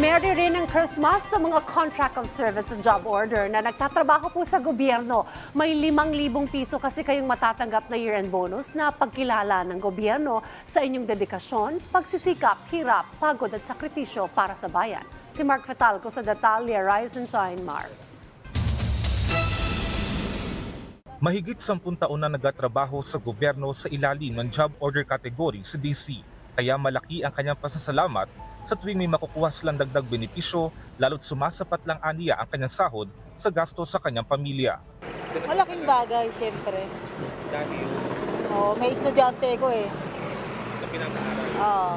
Merry rin ang Christmas sa mga contract of service and job order na nagtatrabaho po sa gobyerno. May limang libong piso kasi kayong matatanggap na year-end bonus na pagkilala ng gobyerno sa inyong dedikasyon, pagsisikap, hirap, pagod at sakripisyo para sa bayan. Si Mark Fatalco sa detalye, Rise and Shine, Mark. Mahigit sampung taon na nagatrabaho sa gobyerno sa ilalim ng job order category si DC. Kaya malaki ang kanyang pasasalamat sa tuwing may makukuha silang dagdag benepisyo lalo't sumasapat lang aniya ang kanyang sahod sa gasto sa kanyang pamilya. Malaking bagay, siyempre. Dahil Oo, may estudyante ko eh. na pinapaaral, Oo.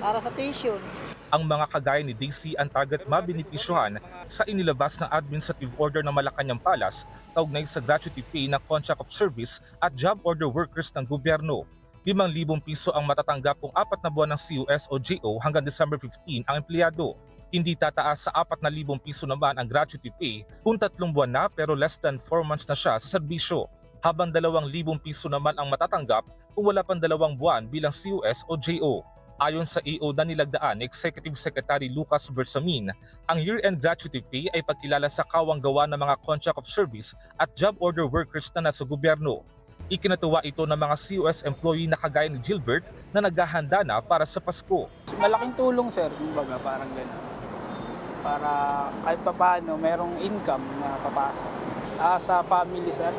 para sa tuition. ang mga kagaya ni DC ang target mabenepisyohan sa inilabas na administrative order ng Malacanang Palace kaugnay sa gratuity pay na contract of service at job order workers ng gobyerno. 5,000 piso ang matatanggap kung apat na buwan ng CUS o JO hanggang December 15 ang empleyado. Hindi tataas sa 4,000 piso naman ang gratuity pay kung tatlong buwan na pero less than 4 months na siya sa serbisyo. Habang 2,000 piso naman ang matatanggap kung wala pang dalawang buwan bilang CUS o JO. Ayon sa EO na nilagdaan ni Executive Secretary Lucas Bersamin, ang year-end gratuity pay ay pagkilala sa kawang gawa ng mga contract of service at job order workers na nasa gobyerno. Ikinatuwa ito ng mga COS employee na kagaya ni Gilbert na naghahanda na para sa Pasko. Malaking tulong sir, kumbaga parang gano'n. Para kahit pa paano, merong income na papasok. Ah, sa family sir,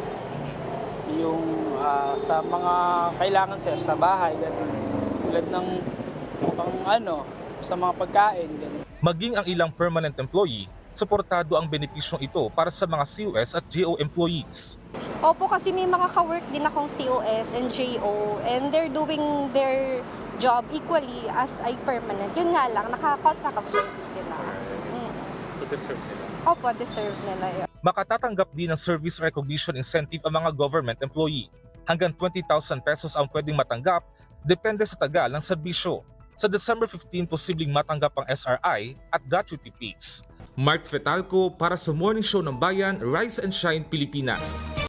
yung ah, sa mga kailangan sir, sa bahay, gano'n. Tulad ng pang ano, sa mga pagkain, gano'n. Maging ang ilang permanent employee, suportado ang benepisyong ito para sa mga COS at GO employees. Opo, kasi may mga ka-work din akong COS and JO and they're doing their job equally as a permanent. Yun nga lang, naka-contract of service sila. Mm. So deserve nila. Opo, deserve nila yun. Makatatanggap din ng service recognition incentive ang mga government employee. Hanggang 20,000 pesos ang pwedeng matanggap, depende sa tagal ng serbisyo. Sa December 15, posibleng matanggap ang SRI at gratuity pays. Mark Fetalco para sa Morning Show ng Bayan, Rise and Shine Pilipinas.